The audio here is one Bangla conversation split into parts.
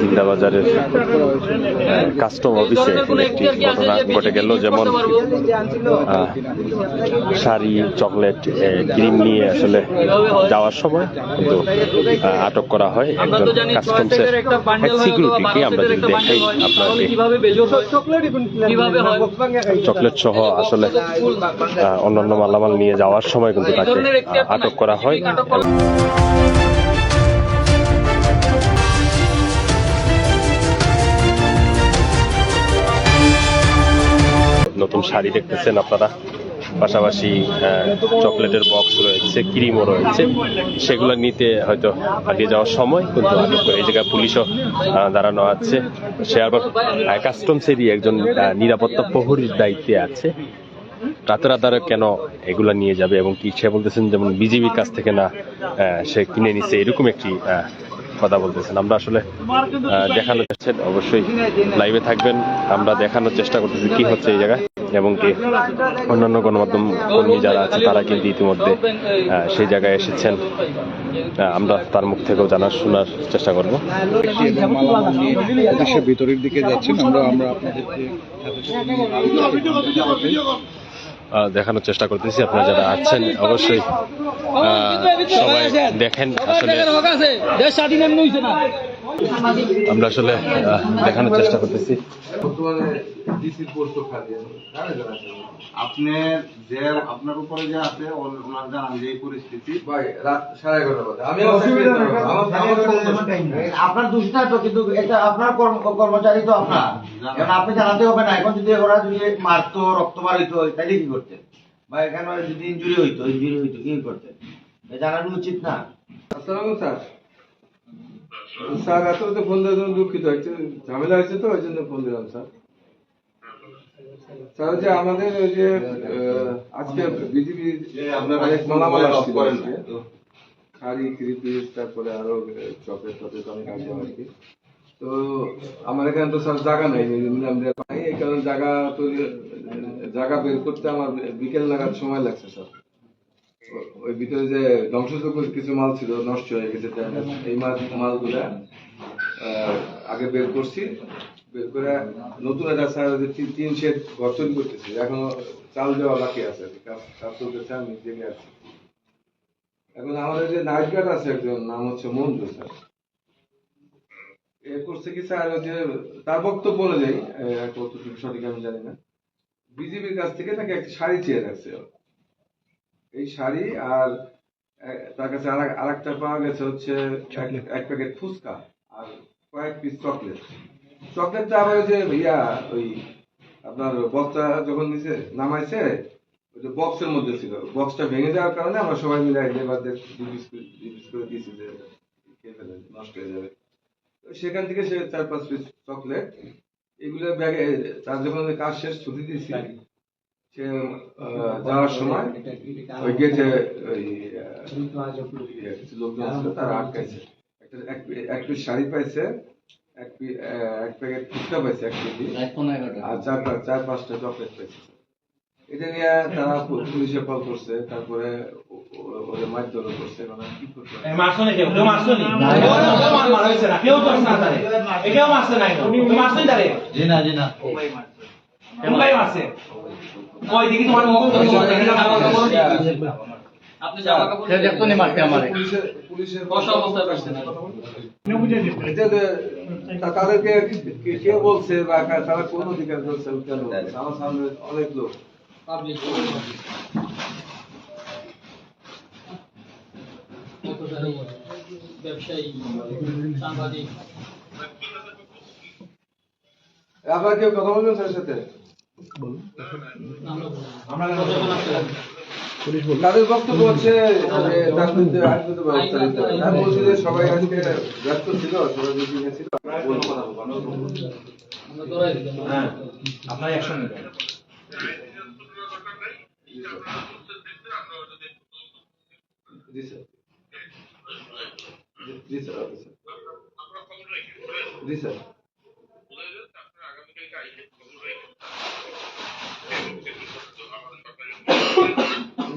জিন্দাবাজারের কাস্টম অফিসে একটি ঘটনা ঘটে গেল যেমন আহ, শাড়ি চকলেট ক্রিম নিয়ে আসলে যাওয়ার সময় কিন্তু আটক করা হয় একজন কাস্টমসের সিকিউরিটিকে আমরা যদি দেখাই আপনাকে চকলেট সহ আসলে অন্যান্য মালামাল নিয়ে যাওয়ার সময় কিন্তু তাকে আটক করা হয়। নতুন শাড়ি দেখতেছেন আপনারা। পাশাপাশি চকলেটের বক্স রয়েছে, ক্রিমও রয়েছে। সেগুলো নিতে হয়তো হারিয়ে যাওয়ার সময়, কিন্তু এই জায়গায় পুলিশও দাঁড়ানো আছে। সে আবার কাস্টমসেরই একজন নিরাপত্তা প্রহরীর দায়িত্বে আছে। রাতের আধারে কেন এগুলা নিয়ে যাবে এবং কি? সে বলতেছেন যেমন বিজেপির কাছ থেকে না সে কিনে নিছে, এরকম একটি কথা বলতেছেন। আমরা আসলে দেখানোর চেষ্টা অবশ্যই লাইভে থাকবেন। আমরা দেখানোর চেষ্টা করতেছি কি হচ্ছে এই জায়গায়। এবং কি অন্যান্য গণমাধ্যম কর্মী যারা আছে তারা কিন্তু ইতিমধ্যে সেই জায়গায় এসেছেন। আমরা তার মুখ থেকেও জানার শোনার চেষ্টা করব। দেশের ভিতরের দিকে যাচ্ছেন আমরা আমরা দেখানোর চেষ্টা করতেছি আপনারা যারা আছেন অবশ্যই সবাই দেখেন আসলে দেশ স্বাধীন হইছে না। আমরা আসলে দেখানোর চেষ্টা করতেছি। আপনি যে আপনার উপরে যে আছে ওনার জানান যে পরিস্থিতি। আপনার তো কিন্তু এটা আপনার কর্মচারী তো আপনার। আপনি জানাতে হবে না এখন যদি ওরা যদি মারতো রক্ত বার হইতো তাহলে কি করতেন? বা এখানে যদি ইঞ্জুরি হইতো ইঞ্জুরি হইতো কি করতেন? জানানো উচিত না। আসসালামু স্যার। স্যার এত তো ফোন দেওয়ার জন্য দুঃখিত ঝামেলা হয়েছে তো ওই জন্য ফোন দিলাম স্যার। স্যার যে আমাদের ওই যে আজকে অনেক মালামাল আসছিল শাড়ি থ্রি পিস তারপরে আরও চকলেট টকলেট অনেক আর কি। তো আমার এখানে তো স্যার জায়গা নাই এই কারণে জায়গা তৈরি জায়গা বের করতে আমার বিকেল নাগাদ সময় লাগছে স্যার। ওই ভিতরে যে ধ্বংসযোগ্য কিছু মাল ছিল, নষ্ট হয়ে গেছে এই মাল, মালগুলা আগে বের করছি বের করে নতুন একটা স্যার তিন শেড ঘর তৈরি করতেছি, এখনও চাল দেওয়া বাকি আছে। কাজ চলতেছে, আমি জেগে আছি এখন আমাদের যে নাইট গার্ড আছে একজন, নাম হচ্ছে মঞ্জু স্যার এ করছে কি স্যার যে তার বক্তব্য অনুযায়ী কতটুকু সঠিক আমি জানি না বিজেপির কাছ থেকে নাকি একটা শাড়ি চেয়ে রাখছে। এই শাড়ি আর তার কাছে আর একটা পাওয়া গেছে হচ্ছে এক- প্যাকেট ফুচকা আর কয়েক পিস চকলেট চকলেটটা আবার যে ইয়া ওই আপনার বক্সটা যখন নিচে নামাইছে ওই যে বক্সের মধ্যে ছিল। বক্সটা ভেঙে যাওয়ার কারণে আমরা সবাই মিলে দুই পিস করে দিয়েছি যে খেয়ে ফেলে নষ্ট হয়ে যাবে। তো সেখান থেকে সে চার পাঁচ পিস চকলেট এগুলো ব্যাগে তার যখন কাজ শেষ ছুটি দিয়েছি সে আহ, যাওয়ার সময় ওই গেটে ওই আহ, কিছু লোকজন ছিল তারা আটকাইছে একটা এক- এক পিস শাড়ি পাইছে এক পি- আহ, এক প্যাকেট ফুচকা পাইছে এক কেজি আর চার চার পাঁচটা চকলেট পাইছে এটা নিয়ে তারা পুলিশে কল করছে তারপরে ওদের মারধর করছে আমি কি? মারছনি কেউ কেউ মারছনি কেউ মার মারা হয়েছে না কেউ দোষ না তারে কেউ মারছে নাই তো তুমি তারে জি না জি না মুম্বাই মারছে ওই দেখি তোমার মুখ আপনি জামা কাপড় দেখতো নি মারতে আমারে। পুলিশের পুলিশের অবস্থায় পাচ্ছেন এটা যে- তা- তাদেরকে কে- কে বলছে বা তারা কোন অধিকার করছে? আমার সামনে অনেক লোক। ব্যবসায়ী সাংবাদিক। আপনারা কেউ কথা বলবেন স্যার সাথে? তাদের বক্তব্য হচ্ছে যে তার বিরুদ্ধে ব্যবস্থা নিতে হবে। আমি বলছি যে সবাই আজকে ব্যস্ত ছিল সবাই মিটিং ছিল হ্যাঁ। আপনার অ্যাকশন নেবেন জি স্যার জি স্যার। জি স্যার।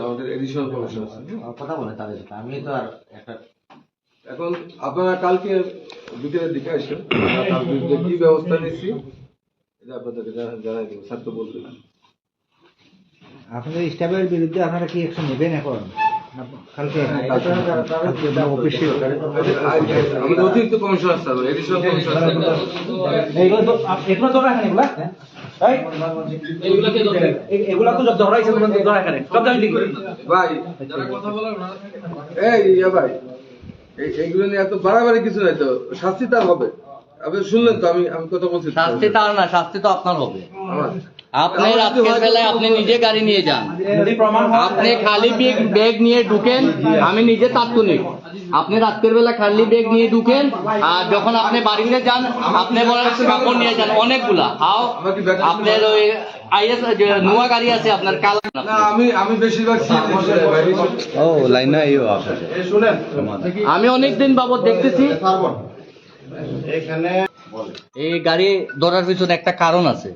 আমাদের এডিশনাল কমিশন আছে কথা বলে তাদের সাথে আমি তো আর একটা এখন আপনারা কালকে বিকেলের দিকে আসেন তার বিরুদ্ধে কি ব্যবস্থা নিচ্ছি এটা আপনাদেরকে জানাই দেবো স্যার তো বলবেন আপনাদের স্টাফের বিরুদ্ধে আপনারা কি অ্যাকশন নেবেন এখন অতিরিক্ত কমিশনার স্যার এডিশনাল কমিশনার ধরা। হয়েছে তোমাদের ধরা এখানে। সব ভাই এই ইয়া ভাই এইগুলো নিয়ে এত বাড়াবাড়ি কিছু নাই তো। শাস্তি তার হবে। আপনি শুনলেন তো আমি আমি কথা বলছি। শাস্তি তার না শাস্তি তো আপনার হবে। আপনি রাতের বেলায় আপনি নিজে গাড়ি নিয়ে যান। যদি প্রমাণ আপনি খালি ব্যাগ ব্যাগ নিয়ে ঢুকেন আমি নিজে তাৎক্ষণিক। আপনি রাতের বেলা খালি ব্যাগ নিয়ে ঢুকেন আর যখন আপনি বাড়িতে যান আপনি বলেন কাপড় নিয়ে যান অনেকগুলা। হাও আপনার ওই আইএস নোয়া গাড়ি আছে আপনার কালা। না আমি আমি বেশিরভাগ ও লাইন না ইও আছে আমি অনেকদিন বাবদ দেখতেছি। এখানে এই গাড়ি ধরার পিছনে একটা কারণ আছে।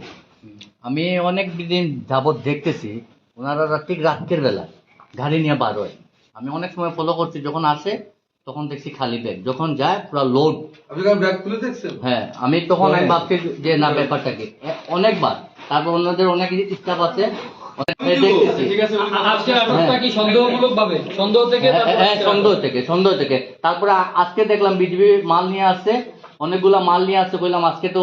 আমি অনেক দিন যাবৎ দেখতেছি ওনারা ঠিক রাত্রের বেলা গাড়ি নিয়ে বার হয়। আমি অনেক সময় ফলো করছি যখন আসে তখন দেখছি খালি ব্যাগ যখন যায় পুরো লোড আপনি কি ব্যাগ খুলে দেখছেন? হ্যাঁ আমি তখন আমি ভাবছি যে না ব্যাপারটা কি এ- অনেকবার। তারপর অন্যদের অনেক স্টাফ আছে। অনেক- দেখতেছি। ঠিক আছে আ- আজকে আটকটা কি সন্দেহমূলক ভাবে সন্দেহ থেকে হ্যাঁ, তারপর হ্যাঁ, সন্দেহ থেকে সন্দেহ থেকে। তারপরে আজকে দেখলাম বিজেপি মাল নিয়ে আসছে। অনেকগুলা মাল নিয়ে আসছে। বললাম আজকে তো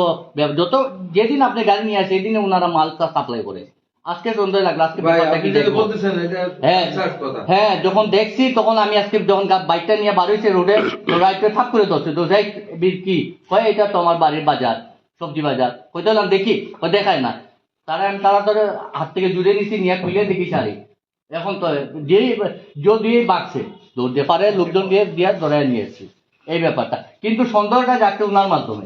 যত যেদিন আপনি গাড়ি নিয়ে আসে সেদিনে ওনারা মালটা সাপ্লাই করে। আজকে সন্দেহ লাগল আজকে হ্যাঁ হ্যাঁ যখন দেখছি তখন আমি আজকে যখন বাইকটা নিয়ে বার হয়েছে রোডে রাইটে থাপ করে ধরছে। তো যাই কি? কয় এটা তো আমার বাড়ির বাজার সবজি বাজার। কইতে বললাম দেখি। ও দেখায় না। তারা আমি তারা ধরে হাত থেকে জুড়ে নিছি নিয়ে খুলে দেখি শাড়ি। এখন তো যেই জো দিয়ে বাড়ছে দৌড় দিয়ে পারে লোকজন দিয়ে দিয়ে ধরে নিয়ে এসেছি। এই ব্যাপারটা। কিন্তু সন্দেহটা যাচ্ছে ওনার মাধ্যমে।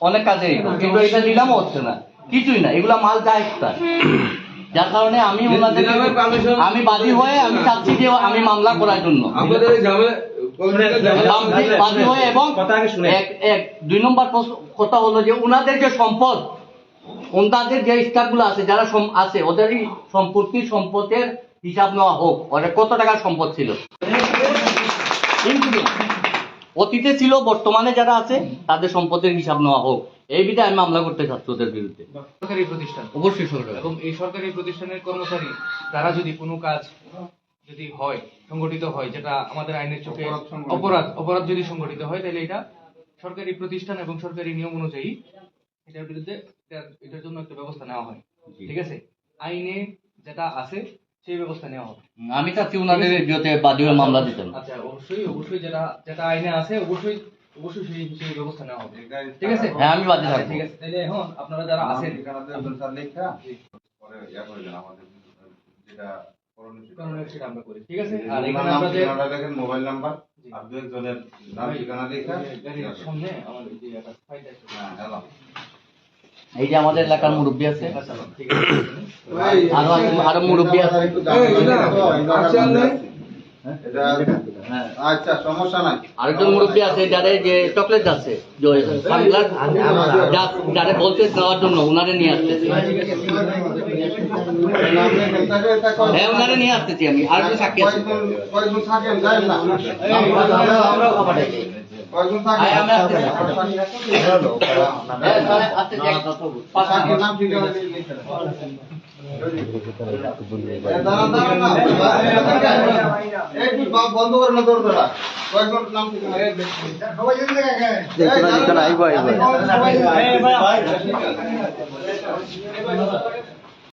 অনেক কাজে কিন্তু এটা নিলামও হচ্ছে না কিছুই না এগুলা মাল যায় একটা যার কারণে আমি ওনাদের আমি বাদী হয়ে আমি চাচ্ছি যে আমি মামলা করার জন্য বাদী- হয়ে এবং কথা আগে শুনে। এক এক দুই নম্বর কথা হলো যে ওনাদের যে সম্পদ ওনাদের যে স্টাফগুলো আছে যারা আছে ওদেরই সম্পত্তি সম্পদের হিসাব নেওয়া হোক ওদের কত টাকার সম্পদ ছিল কিন্তু অতীতে ছিল বর্তমানে যারা আছে তাদের সম্পদের হিসাব নেওয়া হোক। এই বিধে আমি মামলা করতে চাচ্ছি ওদের বিরুদ্ধে। সরকারি প্রতিষ্ঠান। অবশ্যই সরকার। এবং এই সরকারি প্রতিষ্ঠানের কর্মচারী তারা যদি কোনো কাজ যদি হয় সংগঠিত হয় যেটা আমাদের আইনের চোখে অপরাধ অপরাধ যদি সংগঠিত হয় তাহলে এটা সরকারি প্রতিষ্ঠান এবং সরকারি নিয়ম অনুযায়ী এটার বিরুদ্ধে এটার- এটার জন্য একটা ব্যবস্থা নেওয়া হয়। ঠিক আছে? আইনে যেটা আছে সেই ব্যবস্থা নেওয়া হবে। আমি চাচ্ছি ওনাদের বিরুদ্ধে বাদী হয়ে মামলা দিতেন আচ্ছা অবশ্যই অবশ্যই যেটা যেটা আইনে আছে অবশ্যই অবশ্যই সেই সেই ব্যবস্থা নেওয়া হবে। ঠিক আছে? হ্যাঁ আমি বাদী থাকব। ঠিক আছে। তাহলে এখন আপনারা যারা আছেন স্যার লেখা পরে ইয়া করে দেন আমাদের যেটা করণীয় সেটা। আমরা করি ঠিক আছে? আর এখানে আমরা যে দেখেন মোবাইল নাম্বার আর দু একজনের নাম ঠিকানা লেখা। সামনে আমাদের যে একটা ফাইল আছে। হ্যাঁ এলাম এই যে আমাদের এলাকার মুরব্বী আছে। আরও আছে- আরও মুরব্বী আছে। হ্যাঁ। আচ্ছা সমস্যা নাই আরেকজন মুরব্বী আছে যাদের যে চকলেট আছে বলতে দেওয়ার জন্য ওনারে নিয়ে আসতেছি। হ্যাঁ ওনারে নিয়ে আসতেছি আমি। আর সাক্ষী আছে। বন্ধ করে না তোর বেলা। কয়েকজন নাম না। সবাই-